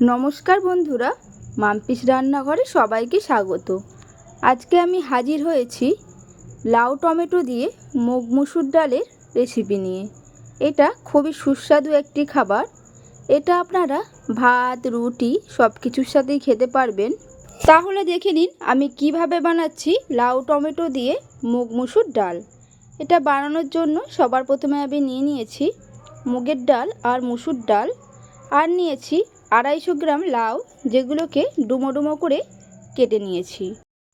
নমস্কার বন্ধুরা, মাম্পিস রান্নাঘরে সবাইকে স্বাগত। আজকে আমি হাজির হয়েছি লাউ টমেটো দিয়ে মুগ মুসুর ডালের রেসিপি নিয়ে। এটা খুবই সুস্বাদু একটি খাবার। এটা আপনারা ভাত, রুটি সব কিছুর সাথেই খেতে পারবেন। তাহলে দেখে নিন, আমি কীভাবে বানাচ্ছি লাউ টমেটো দিয়ে মুগ মুসুর ডাল। এটা বানানোর জন্য সবার প্রথমে আমি নিয়ে নিয়েছি মুগের ডাল আর মুসুর ডাল। আর নিয়েছি আড়াইশো গ্রাম লাউ, যেগুলোকে ডুমো ডুমো করে কেটে নিয়েছি।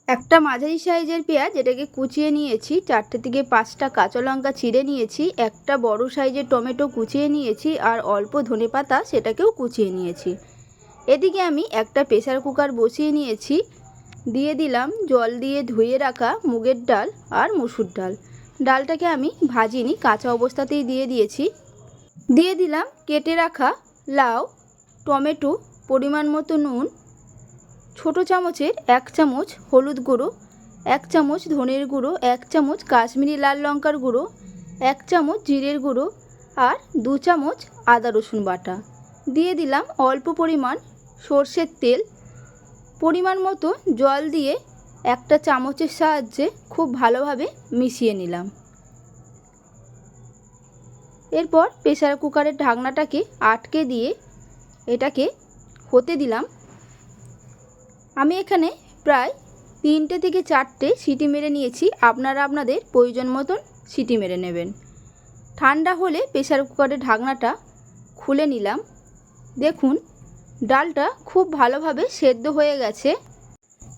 একটা মাঝারি সাইজের পেঁয়াজ এটাকে কুচিয়ে নিয়েছি, চারটে থেকে পাঁচটা কাঁচা লঙ্কা চিড়ে নিয়েছি, একটা বড় সাইজের টমেটো কুচিয়ে নিয়েছি, আর অল্প ধনে পাতা সেটাকেও কুচিয়ে নিয়েছি। এদিকে আমি একটা প্রেসার কুকার বসিয়ে নিয়েছি, দিয়ে দিলাম জল দিয়ে ধুয়ে রাখা মুগের ডাল আর মুসুর ডাল। ডালটাকে আমি ভাজিনি, কাঁচা অবস্থাতেই দিয়ে দিয়েছি। দিয়ে দিলাম কেটে রাখা লাউ টমেটো, পরিমাণ মতো নুন, ছোট চামচের এক চামচ হলুদ গুঁড়ো, এক চামচ ধনের গুঁড়ো, এক চামচ কাশ্মীরি লাল লঙ্কার গুঁড়ো, এক চামচ জিরের গুঁড়ো আর দু চামচ আদা রসুন বাটা। দিয়ে দিলাম অল্প পরিমাণ সর্ষের তেল। পরিমাণ মতো জল দিয়ে একটা চামচের সাহায্যে খুব ভালোভাবে মিশিয়ে নিলাম। এরপর প্রেসার কুকারের ঢাকনাটাকে আটকে দিয়ে এটাকে হতে দিলাম। আমি এখানে প্রায় তিনটে থেকে চারটে সিটি মেরে নিয়েছি। আপনারা আপনাদের প্রয়োজন মতন সিটি মেরে নেবেন। ঠান্ডা হলে প্রেসার কুকারের ঢাকনাটা খুলে নিলাম। দেখুন, ডালটা খুব ভালোভাবে সেদ্ধ হয়ে গেছে।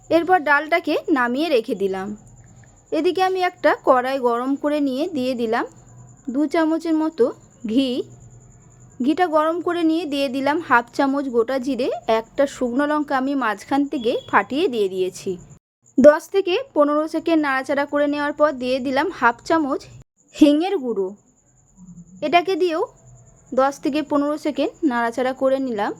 এরপর ডালটাকে নামিয়ে রেখে দিলাম। এদিকে আমি একটা কড়াই গরম করে নিয়ে দিয়ে দিলাম। দু চামচের মতো ঘি ঘিটা গরম করে নিয়ে দিয়ে দিলাম হাফ চামচ গোটা জিরে, একটা শুকনো লঙ্কা আমি মাঝখান থেকে ফাটিয়ে দিয়ে দিয়েছি। দশ থেকে পনেরো সেকেন্ড নাড়াচাড়া করে নেওয়ার পর দিয়ে দিলাম হাফ চামচ হিঙের গুঁড়ো। এটাকে দিয়েও দশ থেকে পনেরো সেকেন্ড নাড়াচাড়া করে নিলাম।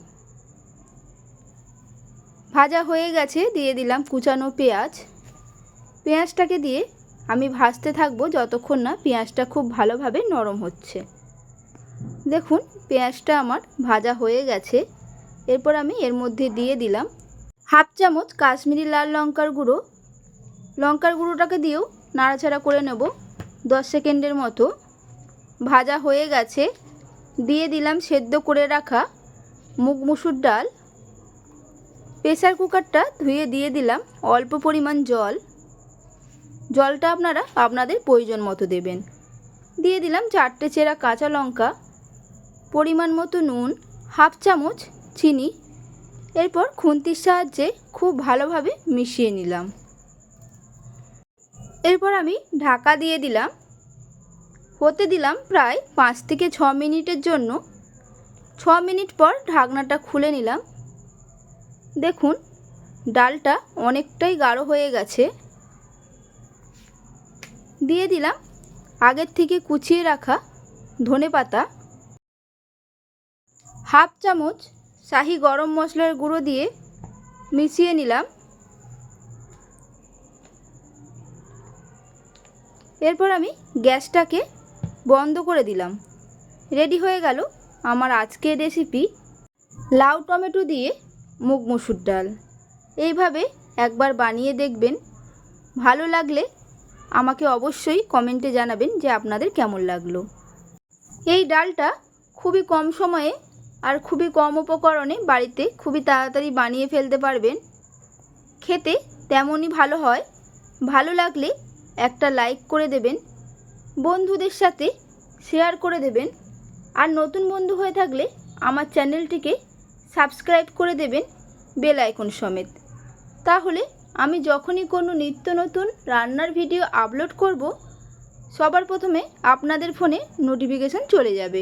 ভাজা হয়ে গেছে, দিয়ে দিলাম কুচানো পেঁয়াজ। পেঁয়াজটাকে দিয়ে আমি ভাজতে থাকব যতক্ষণ না পেঁয়াজটা খুব ভালোভাবে নরম হচ্ছে। দেখুন, পেঁয়াজটা আমার ভাজা হয়ে গেছে। এরপর আমি এর মধ্যে দিয়ে দিলাম হাফ চামচ কাশ্মীরি লাল লঙ্কার গুঁড়ো। লঙ্কার গুঁড়োটাকে দিয়েও নাড়াচাড়া করে নেব দশ সেকেন্ডের মতো। ভাজা হয়ে গেছে। দিয়ে দিলাম সেদ্ধ করে রাখা মুগ মুসুর ডাল। প্রেসার কুকারটা ধুয়ে দিয়ে দিলাম অল্প পরিমাণ জল। জলটা আপনারা আপনাদের প্রয়োজন মতো দেবেন। দিয়ে দিলাম চারটে চেরা কাঁচা লঙ্কা। পরিমাণ মতো নুন, হাফ চামচ চিনি, এরপর খুন্তির সাহায্যে খুব ভালোভাবে মিশিয়ে নিলাম। এরপর আমি ঢাকা দিয়ে দিলাম। হতে দিলাম প্রায় পাঁচ থেকে ছ মিনিটের জন্য। ছ মিনিট পর ঢাকনাটা খুলে নিলাম। দেখুন, ডালটা অনেকটাই গাঢ় হয়ে গেছে। দিয়ে দিলাম আগের থেকে কুচিয়ে রাখা ধনে পাতা হাফ চামচ শাহি গরম মশলার গুঁড়ো দিয়ে মিশিয়ে নিলাম। এরপর আমি গ্যাসটাকে বন্ধ করে দিলাম। রেডি হয়ে গেল আমার আজকের রেসিপি লাউ টমেটো দিয়ে মুগ মুসুর ডাল। এইভাবে একবার বানিয়ে দেখবেন। ভালো লাগলে আমাকে অবশ্যই কমেন্টে জানাবেন যে আপনাদের কেমন লাগল। এই ডালটা খুবই কম সময়ে আর খুবই কম উপকরণে বাড়িতে খুবই তাড়াতাড়ি বানিয়ে ফেলতে পারবেন। খেতে তেমনই ভালো হয়। ভালো লাগলে একটা লাইক করে দেবেন, বন্ধুদের সাথে শেয়ার করে দেবেন, আর নতুন বন্ধু হয়ে থাকলে আমার চ্যানেলটিকে সাবস্ক্রাইব করে দেবেন বেল আইকন সমেত। তাহলে আমি যখনই কোনো নিত্য নতুন রান্নার ভিডিও আপলোড করব, সবার প্রথমে আপনাদের ফোনে নোটিফিকেশান চলে যাবে।